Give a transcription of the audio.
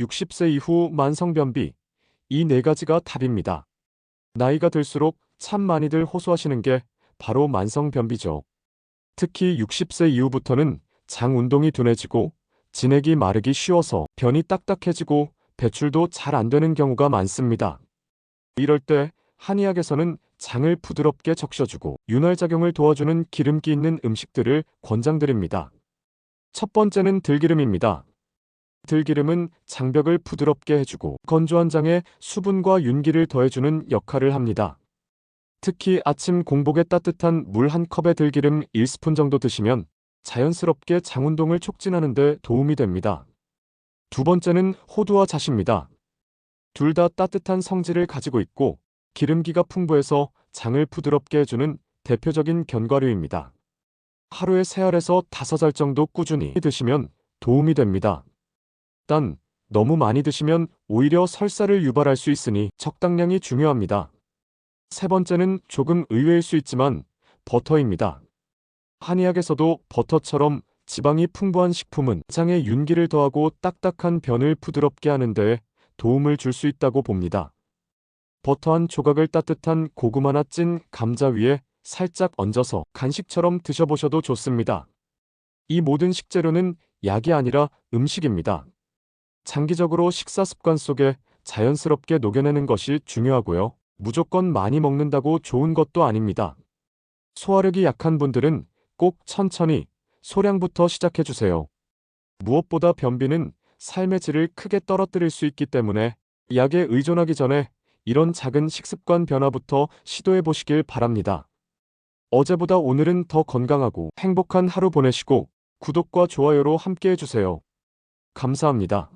60세 이후 만성변비. 이 네 가지가 답입니다. 나이가 들수록 참 많이들 호소하시는 게 바로 만성변비죠. 특히 60세 이후부터는 장 운동이 둔해지고 진액이 마르기 쉬워서 변이 딱딱해지고 배출도 잘 안 되는 경우가 많습니다. 이럴 때 한의학에서는 장을 부드럽게 적셔주고 윤활작용을 도와주는 기름기 있는 음식들을 권장드립니다. 첫 번째는 들기름입니다. 들기름은 장벽을 부드럽게 해주고 건조한 장에 수분과 윤기를 더해주는 역할을 합니다. 특히 아침 공복에 따뜻한 물 한 컵에 들기름 1스푼 정도 드시면 자연스럽게 장 운동을 촉진하는 데 도움이 됩니다. 두 번째는 호두와 잣입니다. 둘 다 따뜻한 성질을 가지고 있고 기름기가 풍부해서 장을 부드럽게 해주는 대표적인 견과류입니다. 하루에 3알에서 5알 정도 꾸준히 드시면 도움이 됩니다. 단, 너무 많이 드시면 오히려 설사를 유발할 수 있으니 적당량이 중요합니다. 세 번째는 조금 의외일 수 있지만 버터입니다. 한의학에서도 버터처럼 지방이 풍부한 식품은 장에 윤기를 더하고 딱딱한 변을 부드럽게 하는 데 도움을 줄 수 있다고 봅니다. 버터 한 조각을 따뜻한 고구마나 찐 감자 위에 살짝 얹어서 간식처럼 드셔보셔도 좋습니다. 이 모든 식재료는 약이 아니라 음식입니다. 장기적으로 식사 습관 속에 자연스럽게 녹여내는 것이 중요하고요. 무조건 많이 먹는다고 좋은 것도 아닙니다. 소화력이 약한 분들은 꼭 천천히 소량부터 시작해주세요. 무엇보다 변비는 삶의 질을 크게 떨어뜨릴 수 있기 때문에 약에 의존하기 전에 이런 작은 식습관 변화부터 시도해 보시길 바랍니다. 어제보다 오늘은 더 건강하고 행복한 하루 보내시고 구독과 좋아요로 함께 해주세요. 감사합니다.